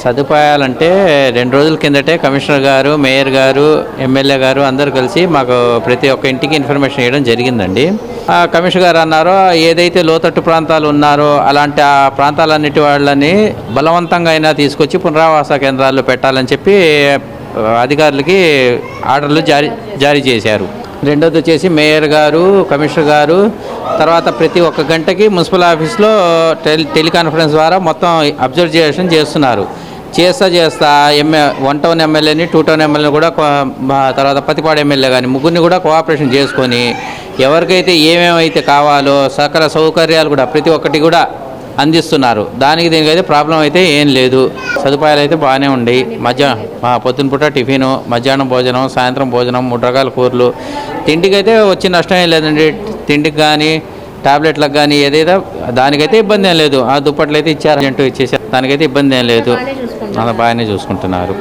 సదుపాయాలంటే రెండు రోజుల కిందటే కమిషనర్ గారు మేయర్ గారు ఎమ్మెల్యే గారు అందరూ కలిసి మాకు ప్రతి ఒక్క ఇంటికి ఇన్ఫర్మేషన్ ఇవ్వడం జరిగిందండి. కమిషనర్ గారు అన్నారో ఏదైతే లోతట్టు ప్రాంతాలు ఉన్నారో అలాంటి ఆ ప్రాంతాలన్నిటి వాళ్ళని బలవంతంగా అయినా తీసుకొచ్చి పునరావాస కేంద్రాల్లో పెట్టాలని చెప్పి అధికారులకి ఆర్డర్లు జారీ జారీ చేశారు. రెండోది వచ్చేసి మేయర్ గారు కమిషనర్ గారు తర్వాత ప్రతి ఒక్క గంటకి మున్సిపల్ ఆఫీస్లో టెలి టెలికాన్ఫరెన్స్ ద్వారా మొత్తం అబ్జర్వేషన్ చేస్తున్నారు. చేస్తా చేస్తా ఎంఏ వన్ టౌన్ ఎమ్మెల్యేని టూ టౌన్ ఎమ్మెల్యేని కూడా తర్వాత పతిపాడు ఎమ్మెల్యే కానీ ముగ్గురిని కూడా కోఆపరేషన్ చేసుకొని ఎవరికైతే ఏమేమైతే కావాలో సకల సౌకర్యాలు కూడా ప్రతి ఒక్కటి కూడా అందిస్తున్నారు. దానికి దీనికి అయితే ప్రాబ్లం అయితే ఏం లేదు. సదుపాయాలు అయితే బాగానే ఉన్నాయి. మధ్యాహ్నం పొద్దున పూట టిఫిను మధ్యాహ్నం భోజనం సాయంత్రం భోజనం మూడు రకాల కూరలు. తిండికి అయితే వచ్చి నష్టం ఏం లేదండి. తిండికి కానీ టాబ్లెట్లకు కానీ ఏదైతే దానికైతే ఇబ్బంది ఏం లేదు. ఆ దుప్పట్లు అయితే ఇచ్చారు. అంటూ ఇచ్చేసారు. దానికైతే ఇబ్బంది ఏం లేదు. అలా బాగానే చూసుకుంటున్నారు.